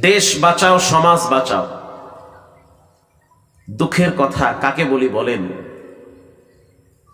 দেশ বাঁচাও, সমাজ বাঁচাও। দুঃখের কথা কাকে বলি বলেন?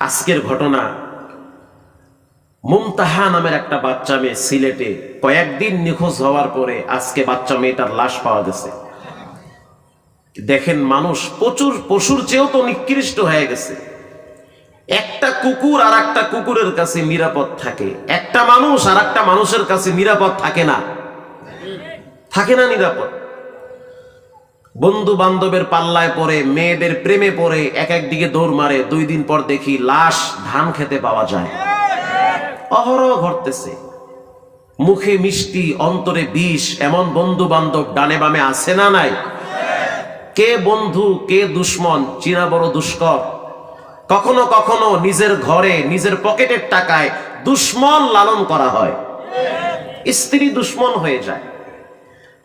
আজকের ঘটনা মুমতাহা নামের একটা বাচ্চা মেয়ে সিলেটে কয়েকদিন নিখোঁজ হওয়ার পরে আজকে বাচ্চা মেয়েটার লাশ পাওয়া গেছে। দেখেন মানুষ প্রচুর পশুর চেয়েও তো নিকৃষ্ট হয়ে গেছে। একটা কুকুর আর একটা কুকুরের কাছে নিরাপদ থাকে। একটা মানুষ আর একটা মানুষের কাছে নিরাপদ থাকে না। থাকে না নিরাপদ। বন্ধু বান্ধবের পাল্লায় পড়ে, মেয়েদের প্রেমে পড়ে, এক একদিকে দৌড় মারে, দুই দিন পর দেখি লাশ ধান খেতে পাওয়া যায় অহরহ ঘটতেছে। মুখে মিষ্টি, অন্তরে বিষ, এমন বন্ধু বান্ধব ডানে বামে আছে না নাই? কে বন্ধু, কে দুশ্মন, চিনা বড় দুষ্কর? কখনো কখনো নিজের ঘরে, নিজের পকেটের টাকায় দুশ্মন লালন করা হয়। স্ত্রী দুশ্মন হয়ে যায়।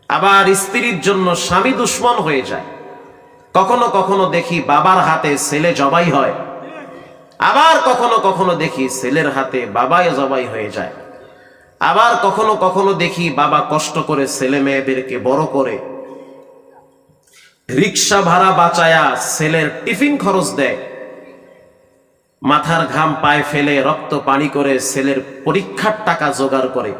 আবার স্ত্রীর জন্য স্বামী দুশ্মন হয়ে যায়। কখনো কখনো দেখি বাবার হাতে ছেলে জবাই হয়। আবার কখনো কখনো দেখি ছেলের হাতে বাবাই জবাই হয়ে যায়। আবার কখনো কখনো দেখি বাবা কষ্ট করে ছেলে মেয়েদেরকে বড় করে। রিক্সা ভাড়া বাঁচায়া ছেলের টিফিন খরচ দেয়। মাথার ঘাম পায়ে ফেলে রক্ত পানি করে ছেলের পরীক্ষার টাকা জোগাড় করে।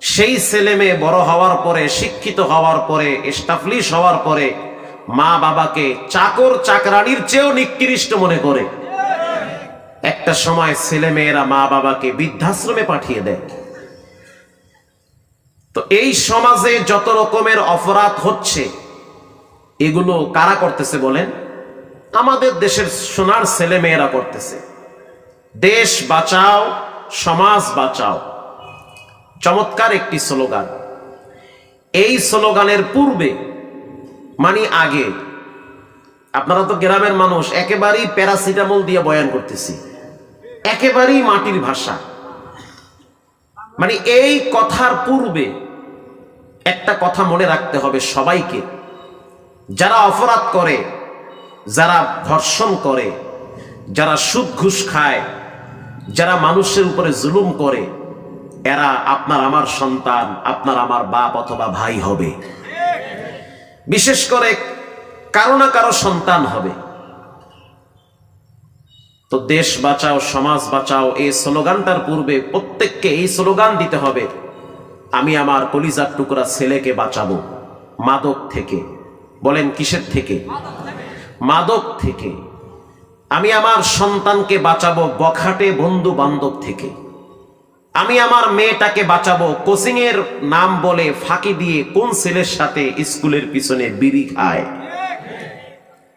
সেই ছেলে মেয়ে বড় হওয়ার পরে, শিক্ষিত হওয়ার পরে এস্টাফলিশ হওয়ার পরে মা বাবাকে চাকর চাকরানির চেয়েও নিকৃষ্ট মনে করে। একটা সময় ছেলে মেয়েরা মা বাবাকে বৃদ্ধাশ্রমে পাঠিয়ে দেয়। তো এই সমাজে যত রকমের অপরাধ হচ্ছে, এগুলো কারা করতেছে বলেন? আমাদের দেশের সোনার ছেলে মেয়েরা করতেছে। দেশ বাঁচাও, সমাজ বাঁচাও। চমৎকার একটি স্লোগান। এই স্লোগানের পূর্বে মানে আগে, আপনারা তো গ্রামের মানুষ, একেবারেই প্যারাসিটামল দিয়ে বয়ান করতেছি। একেবারেই মাটির ভাষা। মানে এই কথার পূর্বে একটা কথা মনে রাখতে হবে সবাইকে। যারা অপরাধ করে, যারা ধর্ষণ করে, যারা সুদ ঘুষ খায়, যারা মানুষের উপরে জুলুম করে এরা আপনার আমার সন্তান, আপনার আমার বাপ অথবা ভাই হবে। বিশেষ করে কারও না কারও সন্তান হবে। তো দেশ বাঁচাও, সমাজ বাঁচাও, এই স্লোগানটার পূর্বে প্রত্যেককে এই স্লোগান দিতে হবে, আমি আমার কলিজার টুকরা ছেলেকে বাঁচাবো, মাদক থেকে। বলেন কিসের থেকে? মাদক থেকে। আমি আমার সন্তানকে বাঁচাবো বখাটে বন্ধু বান্ধব থেকে। আমি আমার মেয়েটাকে বাঁচাবো। কোচিং এর নাম বলে ফাঁকি দিয়ে কোন ছেলের সাথে স্কুলের পিছনে বিড়ি খায়?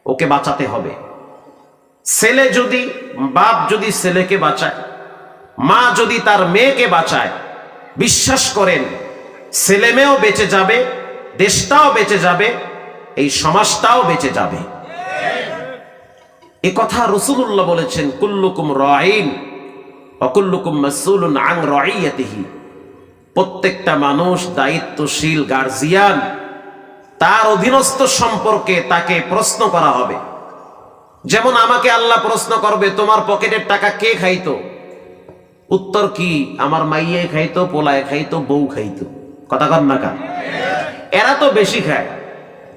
ওকে বাঁচাতে হবে। ছেলে যদি, বাপ যদি ছেলেকে বাঁচায়, মা যদি তার মেয়েকে বাঁচায়, বিশ্বাস করেন, ছেলে মেয়েও বেঁচে যাবে, দেশটাও বেঁচে যাবে, এই সমাজটাও বেঁচে যাবে। এ কথা রসুল্লাহ বলেছেন, কুল্লুকুম রাইন অকুল্লুকুম মাসুলুন আং রাইয়াতিহি। প্রত্যেকটা মানুষ দায়িত্বশীল গার্জিয়ান, তার অধীনস্থ সম্পর্কে তাকে প্রশ্ন করা হবে। যেমন, আমাকে আল্লাহ প্রশ্ন করবে, তোমার পকেটের টাকা কে খাইতো? উত্তর কি, আমার মাইয়ে খাইতো, পোলায় খাইতো, বউ খাইতো। কথা কর না কার এরা তো বেশি খায়।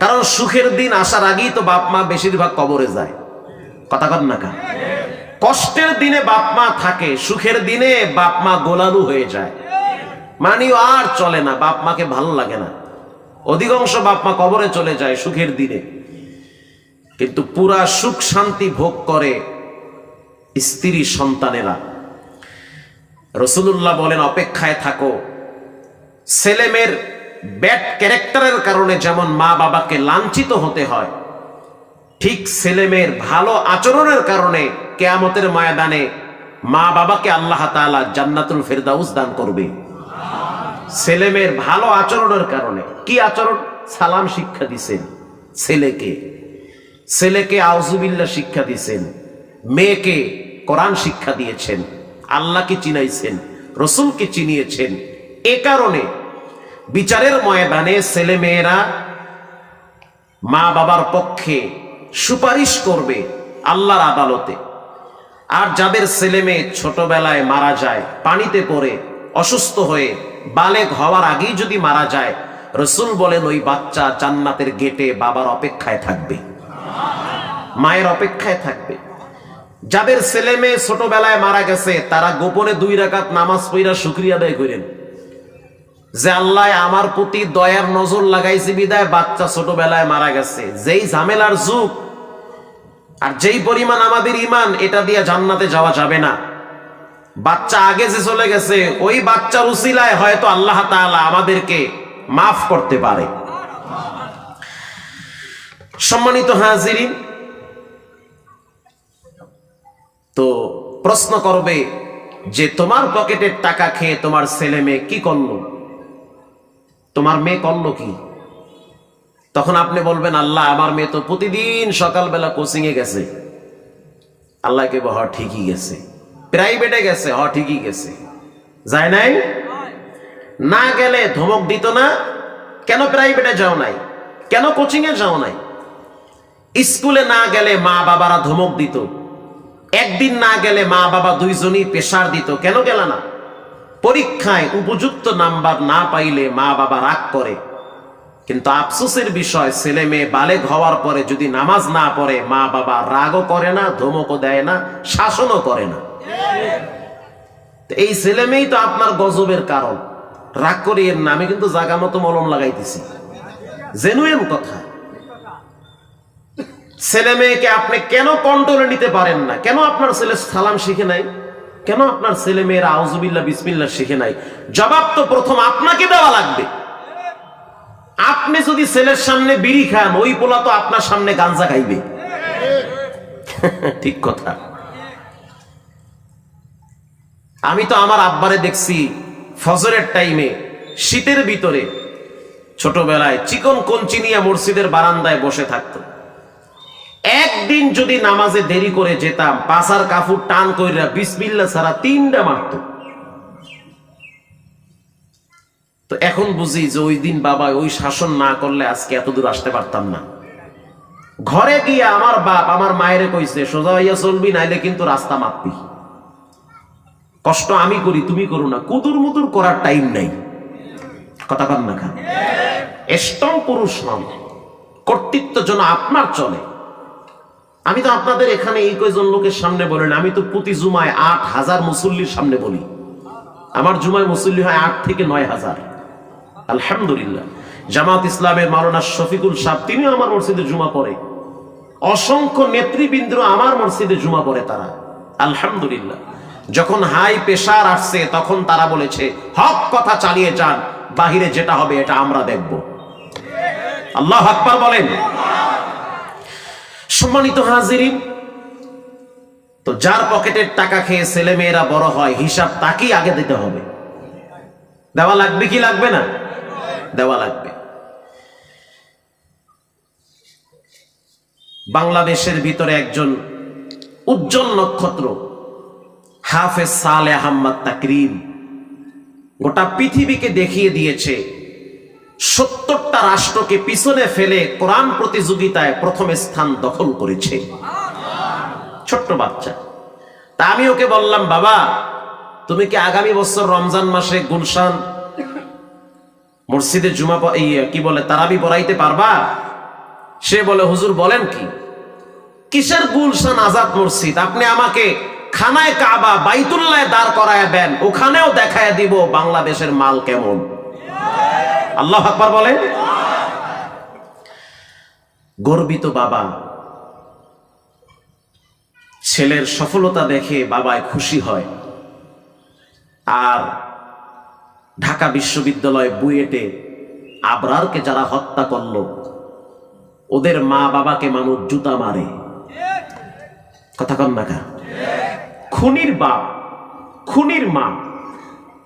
কারণ সুখের দিন আসার আগেই তো বাপ মা বেশিরভাগ কবরে যায়। কথা কর না কার কষ্টের দিনে বাপ মা থাকে, সুখের দিনে বাপ মা গোলালু হয়ে যায়। মানিও আর চলে না, বাপ মাকে ভালো লাগে না। অধিকাংশ বাপ মা কবরে চলে যায় সুখের দিনে। কিন্তু পুরা সুখ শান্তি ভোগ করে স্ত্রী সন্তানেরা। রসুল্লাহ বলেন, অপেক্ষায় থাকো। ছেলেমেয়ের ব্যাড ক্যারেক্টারের কারণে যেমন মা বাবাকে লাঞ্ছিত হতে হয়, ঠিক ছেলেমেয়ের ভালো আচরণের কারণে কেয়ামতের ময়দানে মা বাবাকে আল্লাহ তাআলা জান্নাতুল ফেরদাউস দান করবে। ছেলেমেয়ের ভালো আচরণের কারণে। কি আচরণ? সালাম শিক্ষা দিছেন। ছেলেকে। ছেলেকে আউজুবিল্লা শিক্ষা দিয়েছেন মেয়েকে কোরআন শিক্ষা দিয়েছেন। আল্লাহকে চিনাইছেন। রসুলকে চিনিয়েছেন। এ কারণে বিচারের ময়দানে ছেলে মেয়েরা মা বাবার পক্ষে সুপারিশ করবে আল্লাহর আদালতে। আর যাদের ছেলে মেয়ে ছোটবেলায় মারা যায়, পানিতে পড়ে, অসুস্থ হয়ে বালেক হওয়ার আগেই যদি মারা যায়, রসুল বলেন, ওই বাচ্চা জান্নাতের গেটে বাবার অপেক্ষায় থাকবে। মায়ের অপেক্ষায় থাকবে। যাদের ছেলে মেয়ে ছোটবেলায় মারা গেছে, তারা গোপনে দুই রাকাত নামাজ পইরা শুক্রিয়া আদায় করেন। যে আল্লাহ আমার প্রতি দয়ার নজর লাগাইছে বিদায়, বাচ্চা ছোটবেলায় মারা গেছে। যেই ঝামেলার যুগ আর যেই পরিমাণ আমাদের ইমান এটা দিয়ে জান্নাতে যাওয়া যাবে না। বাচ্চা আগে যে চলে গেছে, ওই বাচ্চার উসিলায় হয়তো আল্লাহ তাআলা আমাদেরকে মাফ করতে পারে। সম্মানিত হাজিরিন, তো প্রশ্ন করবে যে তোমার পকেটের টাকা খেয়ে তোমার ছেলে মেয়ে কি করল? তোমার মেয়ে করল কি? তখন আপনি বলবেন, আল্লাহ, আমার মেয়ে তো প্রতিদিন সকালবেলা কোচিং এ গেছে আল্লাহকে হ, ঠিকই গেছে। প্রাইভেটে গেছে, হ, ঠিকই গেছে। যায় নাই? না গেলে ধমক দিত না? কেন প্রাইভেটে যাও নাই? কেন কোচিং এ যাও নাই? স্কুলে না গেলে মা বাবারা ধমক দিত। একদিন না গেলে মা বাবা দুইজনই পেশার দিত। কেন গেল না? পরীক্ষায় উপযুক্ত নাম্বার না পাইলে মা বাবা রাগ করে। কিন্তু আফসোসের বিষয়, ছেলে মেয়ে বালেগ হওয়ার পরে যদি নামাজ না পড়ে, মা বাবা রাগও করে না, ধমকও দেয় না, শাসনও করে না। এই ছেলে মেয়েই তো আপনার গজবের কারণ। রাগ করিয়েন না আমি কিন্তু জাগা মতো মলম লাগাইতেছি। জেনুয়েন কথা। ছেলে মেয়েকে আপনি কেন কন্ট্রোলে নিতে পারেন না? কেন আপনার ছেলে সালাম শিখে নাই? কেন আপনার ছেলে মেয়েরা আউজুবিল্লা বিসমিল্লা শিখে নাই? জবাব তো প্রথম আপনাকে দেওয়া লাগবে। আপনি যদি ছেলের সামনে বিড়ি খান, ওই পোলা তো আপনার সামনে গাঞ্জা খাইবে। ঠিক কথা। আমি তো আমার আব্বারে দেখছি ফজরের টাইমে শীতের ভিতরে, ছোটবেলায় চিকন কঞ্চি নিয়ে মসজিদের বারান্দায় বসে থাকতো। একদিন যদি নামাজে দেরি করে যেতাম, পাশার কাফুর টান কইরা বিসমিল্লা ছাড়া তিনটা মারত। তো এখন বুঝি যে ওই দিন বাবা ওই শাসন না করলে আজকে এত দূর আসতে পারতাম না। ঘরে গিয়ে আমার বাপ আমার মায়েরে কইছে, সোজা হইয়া চলবি, নাইলে কিন্তু রাস্তা মাপবি। কষ্ট আমি করি, তুমি করো না। কুদুর মুদুর করার টাইম নাই। কথা কন না খান স্ট্রং পুরুষ নন। কর্তৃত্ব যেন আপনার চলে। আমি তো আপনাদের এখানে এই কয়জন লোকের সামনে বলেন আমি তো প্রতি জুমায় আট হাজার মুসল্লির সামনে বলি। আমার জুমায় মুসল্লি হয় আট থেকে নয় হাজার। আলহামদুলিল্লাহ। জামাত ইসলামের মাওলানা শফিকুল সাহ তিনিও আমার মসজিদে জুমা পড়ে। অসংখ্য নেতৃবৃন্দ আমার মসজিদে জুমা পড়ে তারা। আলহামদুলিল্লাহ। যখন হাই প্রেশার আসছে, তখন তারা বলেছে, হক কথা চালিয়ে যান, বাহিরে যেটা হবে এটা আমরা দেখব। আল্লাহ আকবার বলেন। সম্মানিত হাজিরিন, তো যার পকেটের টাকা খেয়ে ছেলে মেয়েরা বড় হয়, হিসাব তাকেই আগে দিতে হবে। দেওয়া লাগবে কি লাগবে না? দেওয়া লাগবে। বাংলাদেশের ভিতরে একজন উজ্জ্বল নক্ষত্র, হাফেজ সালে আহম্মদ তাকরিম, গোটা পৃথিবীকে দেখিয়ে দিয়েছে, সত্তরটা রাষ্ট্রকে পিছনে ফেলে কোরআন প্রতিযোগিতায় প্রথম স্থান দখল করেছে। ছোট্ট বাচ্চা। তা আমি ওকে বললাম, বাবা, তুমি কি আগামী বছর রমজান মাসে গুলশান মসজিদে জুমা কি বলে, তারাবি পড়াইতে পারবা? সে বলে, হুজুর, বলেন কি? কিসের গুলশান আজাদ মসজিদ আপনি আমাকে খানায় কাবা বাইতুল্লায় দাঁড় করায় দেন, ওখানেও দেখায় দিব বাংলাদেশের মাল কেমন। আল্লাহ আকবার বলেন। গর্বিত বাবা, ছেলের সফলতা দেখে বাবায় খুশি হয়। আর ঢাকা বিশ্ববিদ্যালয় বুয়েটে আবরারকে যারা হত্যা করল, ওদের মা বাবাকে মানুষ জুতা মারে। কথা কন না খুনির বাপ, খুনির মা,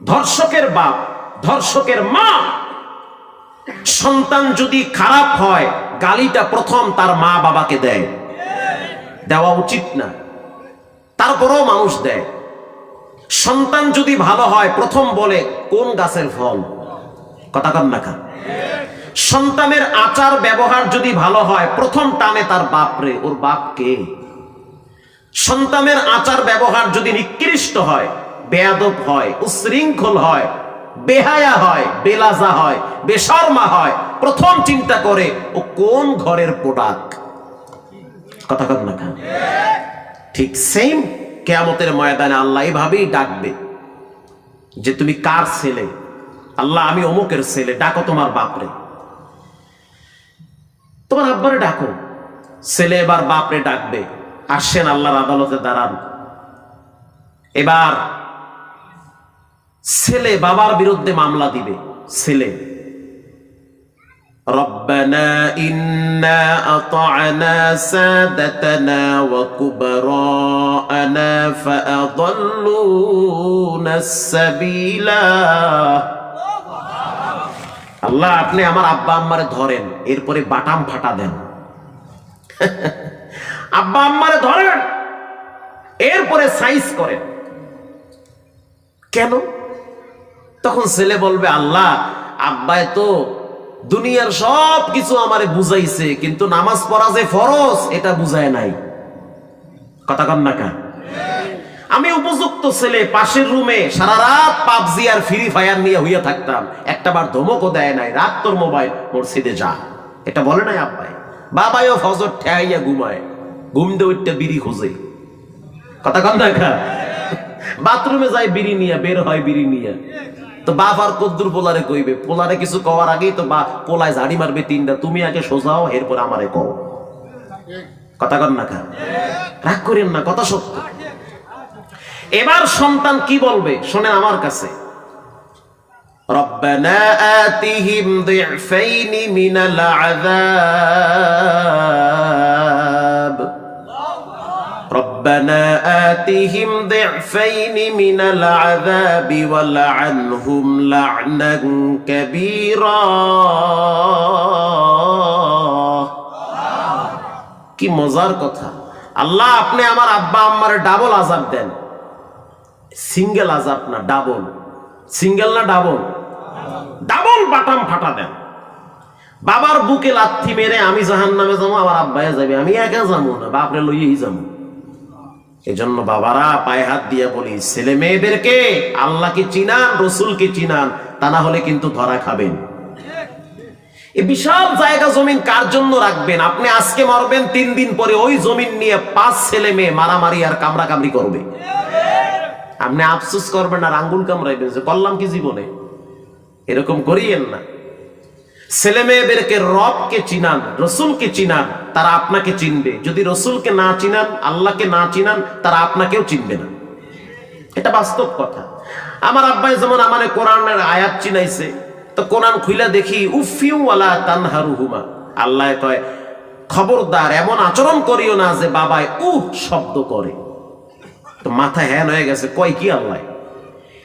ধর্ষকের বাপ, ধর্ষকের মা। সন্তান যদি খারাপ হয়, গালিটা প্রথম তার মা বাবাকে দেয়। দেওয়া উচিত না। তারপরেও মানুষ দেয়। সন্তান যদি ভালো হয়, প্রথম বলে, কোন গাছের ফল? কথা কন না সন্তানের আচার ব্যবহার যদি ভালো হয়, প্রথম টানে তার বাপরে ওর বাপ কে? সন্তানের আচার ব্যবহার যদি নিকৃষ্ট হয়, বেয়াদব হয়, উশৃঙ্খল হয়, বেহায়া হয়, বেলাজা হয়, বেশর্মা হয়, প্রথম চিন্তা করে, ও কোন ঘরের প্রোডাক্ট কথা না ঠিক সেম কেয়ামতের ময়দানে আল্লাহ এভাবেই ডাকবে যে তুমি কার ছেলে? আল্লাহ, আমি অমুকের ছেলে, ডাকো তোমার বাপরে। তোমার আব্বারে ডাকো। ছেলে এবার বাপরে ডাকবে। আসেন আল্লাহর আদালতে দাঁড়ান। এবার ছেলে বাবার বিরুদ্ধে মামলা দিবে। ছেলে। ربنا إنا أطعنا سادتنا وكبراءنا فأضلونا السبيلا আল্লাহ আপনি আমার আব্বা আম্মারে ধরেন এরপরে বাটাম ফাটা দেন আব্বা আম্মারে ধরেন এরপরে সাইজ করেন কেন তখন ছেলে বলবে আল্লাহ আব্বায় তো দুনিয়ার সব কিছু আমারে বুঝাইছে, কিন্তু নামাজ পড়া যে ফরজ, এটা বুঝায় নাই। কথা কন না কেন? আমি উপযুক্ত ছেলে, পাশের রুমে সারা রাত পাবজি আর ফ্রি ফায়ার নিয়ে হইয়া থাকতাম। একটা বার ধমকও দেয় নাই, রাত তোর মোবাইল, মসজিদে যা। এটা বলে নাই আব্বাই। বাবাইও ফজর ঠেয়াইয়া ঘুমায়। ঘুম দিয়ে উঠতে বিড়ি খোঁজে। কথা কন না কেন? বাথরুমে যায় বিড়ি নিয়ে, বের হয় বিড়ি নিয়ে। তো বাপ আর কদ্দুর পোলারে কইবে পোলারে কিছু কওয়ার আগেই তো বা পোলায় ঝাড়ি মারবে তিনটা তুমি আগে সোজাও এরপর আমারে কও কথা কন না খা রাগ করেন না কথা সত্য এবার সন্তান কি বলবে শোনেন আমার কাছে ربنا آتهم ضعفين من العذاب ربنا آتهم ضعفين من العذاب ولعنهم لعنا كبيرا কি মজার কথা আল্লাহ আপনি আমার আব্বা আম্মার ডাবল আজাব দেন সিঙ্গেল আজাব না ডাবল সিঙ্গেল না ডাবল ডাবল বাটাম ফাটা দেন বাবার বুকে লাথি মেরে আমি জাহান নামে যাবো আমার আব্বাই যাবে আমি একা যাবো না বাপরে লইয়েই যাবো এজন্য বাবারা পায়ে হাত দিয়ে বলি, ছেলে মেয়েদেরকে আল্লাহকে চিনান রসুলকে চিনান? তা না হলে কিন্তু ধরা খাবেন। এই বিশাল জায়গা জমিন কার জন্য রাখবেন? আপনি আজকে মরবেন, তিন দিন পরে ওই জমিন নিয়ে পাঁচ ছেলে মেয়ে মারামারি আর কামড়া কামড়ি করবে। আপনি আফসোস করবেন আর আঙ্গুল কামড়াইবেন যে, করলাম কি জীবনে? এরকম করিয়েন না। ছেলে মেয়েদেরকে রবকে চিনান, রসুলকে চিনান, তারা আপনাকে চিনবে। যদি রসুলকে না চিনান, আল্লাহকে না চিনান, তারা আপনাকেও চিনবে না। এটা বাস্তব কথা। আমার আব্বাই যেমন আমার কোরআনের আয়াত চিনাইছে, তো কোরআন খুইলা দেখি, উফিউ ওয়ালা তানহারুহুমা। আল্লাহ কয়, খবরদার, এমন আচরণ করিও না যে বাবায় উহ শব্দ করে। তো মাথা হ্যান হয়ে গেছে, কয় কি আল্লাহ?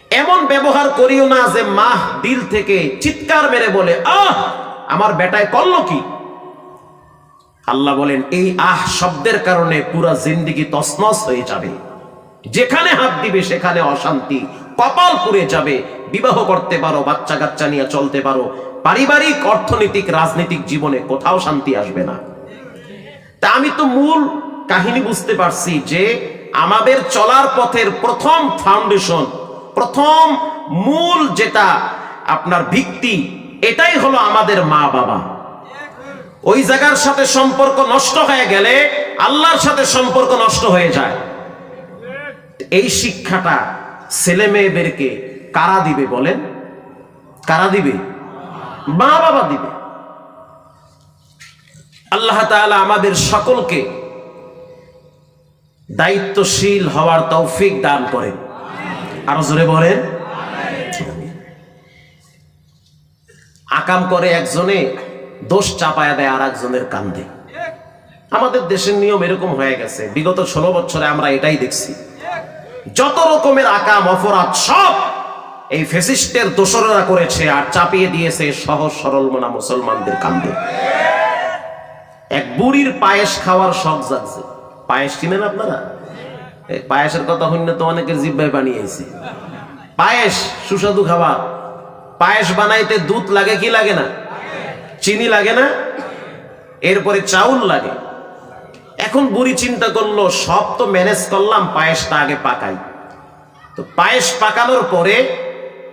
এমন ব্যবহার করিও না যে মা দিল থেকে চিৎকার মেরে বলে, আহ, আমার বেটায় করল কি? আল্লাহ বলেন, এই আহ শব্দের কারণে পুরা জিন্দিগি তসনস হয়ে যাবে। যেখানে হাত দিবে সেখানে অশান্তি। কপাল পুড়ে যাবে। বিবাহ করতে পারো বাচ্চা কাচ্চা নিয়ে চলতে পারো। পারিবারিক, অর্থনৈতিক, রাজনৈতিক জীবনে কোথাও শান্তি আসবে না। তা আমি তো মূল কাহিনী বুঝতে পারছি যে আমাদের চলার পথের প্রথম ফাউন্ডেশন প্রথম মূল যেটা আপনার ভিত্তি, এটাই হলো আমাদের মা বাবা। ওই জায়গার সাথে সম্পর্ক নষ্ট হয়ে গেলে আল্লাহর সাথে সম্পর্ক নষ্ট হয়ে যায়। এই শিক্ষাটা ছেলে মেয়েদেরকে কারা দিবে বলেন? কারা দিবে? মা বাবা দিবে। আল্লাহ তাআলা আমাদের সকলকে দায়িত্বশীল হওয়ার তৌফিক দান করেন। আরও জোরে বলেন। আকাম করে একজনে, দোষ চাপায়া দেয় আর একজনের কান্দে। আমাদের দেশের নিয়ম এরকম হয়ে গেছে। বিগত ষোলো বছরে আমরা এটাই দেখছি। যত রকমের আকাম, অপরাধ, সব এই ফেসিস্টের দোসররা করেছে আর চাপিয়ে দিয়েছে সহজ, সরল মনা মুসলমানদের কান্দে। এক বুড়ির পায়েস খাওয়ার শখ জাগছে। পায়েস কিনেন আপনারা? পায়েসের কথা হইলে তো অনেকের জিব্বায় বানিয়েছে পায়েস, সুস্বাদু খাবার। পায়েস বানাইতে দুধ লাগে কি লাগে না? চিনি লাগে না? এরপরে চাউল লাগে। এখন বুড়ি চিন্তা করল, সব তো ম্যানেজ করলাম, পায়েসটা আগে পাকাই। তো পায়েস পাকানোর পরে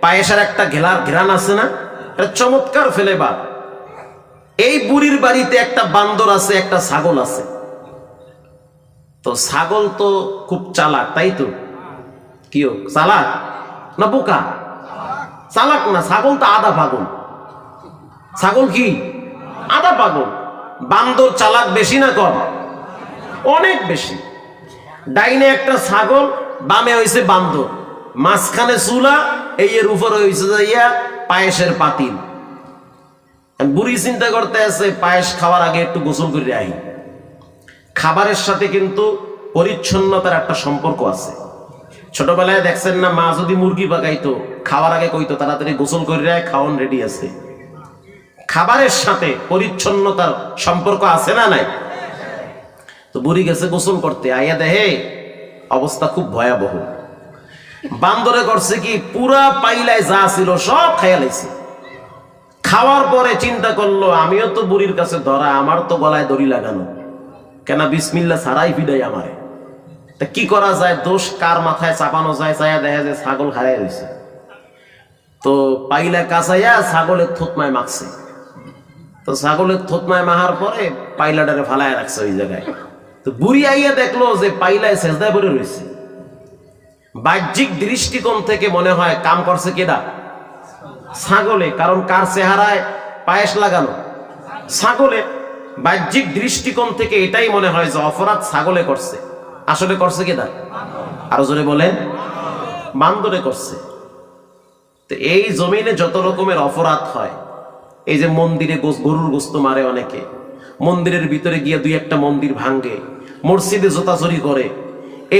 পায়েসের একটা ঘেলার ঘেরান আছে না? এটা চমৎকার ফ্লেভার। এই বুড়ির বাড়িতে একটা বান্দর আছে, একটা ছাগল আছে। তো ছাগল তো খুব চালাক, তাই তো? কি চালাক? না বোকা? চালাক না, ছাগল তো আধা পাগল। ছাগল কি? আধা পাগল। বান্দর চালাক বেশি না কম? অনেক বেশি। ডাইনে একটা ছাগল, বামে হয়েছে বান্দর। মাঝখানে চুলা এই এর উপরে হয়েছে যাইয়া পায়েসের পাতিল। বুড়ি চিন্তা করতে আছে, পায়েস খাওয়ার আগে একটু গোসল করে আই। খাবারের সাথে কিন্তু পরিচ্ছন্নতার একটা সম্পর্ক আছে। ছোটবেলায় দেখছেন না, মা যদি মুরগি পাকাইতো খাওয়ার আগে কইতো, তাড়াতাড়ি গোসল করে রায় খাওয়ান রেডি আছে। খাবারের সাথে পরিচ্ছন্নতার সম্পর্ক আছে না নাই? তো বুড়ি গেছে গোসল করতে, আইয়া দেহে অবস্থা খুব ভয়াবহ। বান্দরে করছে কি, পুরা পাইলায় যা ছিল সব খাইয়া লাইছে। খাওয়ার পরে চিন্তা করল, আমিও তো বুড়ির কাছে ধরা, আমার তো গলায় দড়ি লাগানো। কেন বিসমিল্লা সারাই ফিডাই আমারে। তা কি করা যায়? দোষ কার মাথায় চাপানো যায়? চাইয়া দেখা যায় ছাগল হারাই রয়েছে তো পাইলা কাছাইয়া ছাগলের থুতমায় মাখছে। তো ছাগলের থুতমায় মাহার পরে পাইলাটারে ফালায় রাখছে ওই জায়গায়। তো বুড়ি আইয়া দেখল যে পাইলায় সেজদায় পড়ে রয়েছে বাহ্যিক দৃষ্টিকোণ থেকে মনে হয় কাম করছে কেডা? ছাগলে, কারণ কার চেহারায় পায়েস লাগানো? ছাগলে। বাহ্যিক দৃষ্টিকোণ থেকে এটাই মনে হয় যে অপরাধ ছাগলে করছে। আসলে করছে কেডা আরও জোরে বলেন, বান্দরে করছে। তো এই জমিনে যত রকমের অপরাধ হয়, এই যে মন্দিরে গরুর গোস্ত মারে অনেকে, মন্দিরের ভিতরে গিয়ে দুই একটা মন্দির ভাঙ্গে মসজিদে জোতাচুরি করে,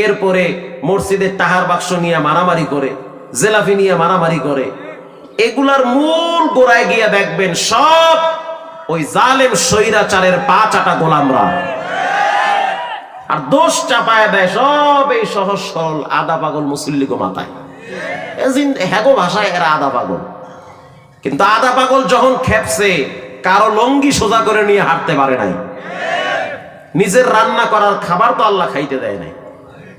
এরপরে মসজিদে টাহার বাক্স নিয়ে মারামারি করে, জেলাফি নিয়ে মারামারি করে, এগুলার মূল গোড়ায় গিয়ে দেখবেন সব ওই জালেম স্বৈরাচারের পা চাটা গোলামরা। আর দোষ চাপায় দেয় সব এই সহজ সরল আদা পাগল মুসল্লিগো মাথায়। হ্যাগো ভাষায় এরা আদা পাগল। কিন্তু আদা পাগল যখন খেপছে, কারও লঙ্গি সোজা করে নিয়ে হাঁটতে পারে নাই। নিজের রান্না করার খাবার তো আল্লাহ খাইতে দেয় নাই।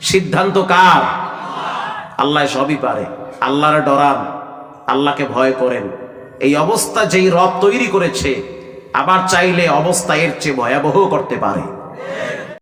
সিদ্ধান্ত কার? আল্লাহ সবই পারে। আল্লাহরে ডরান, আল্লাহকে ভয় করেন। এই অবস্থা যেই রব তৈরি করেছে আবার চাইলে অবস্থা এর চেয়ে ভয়াবহ করতে পারে।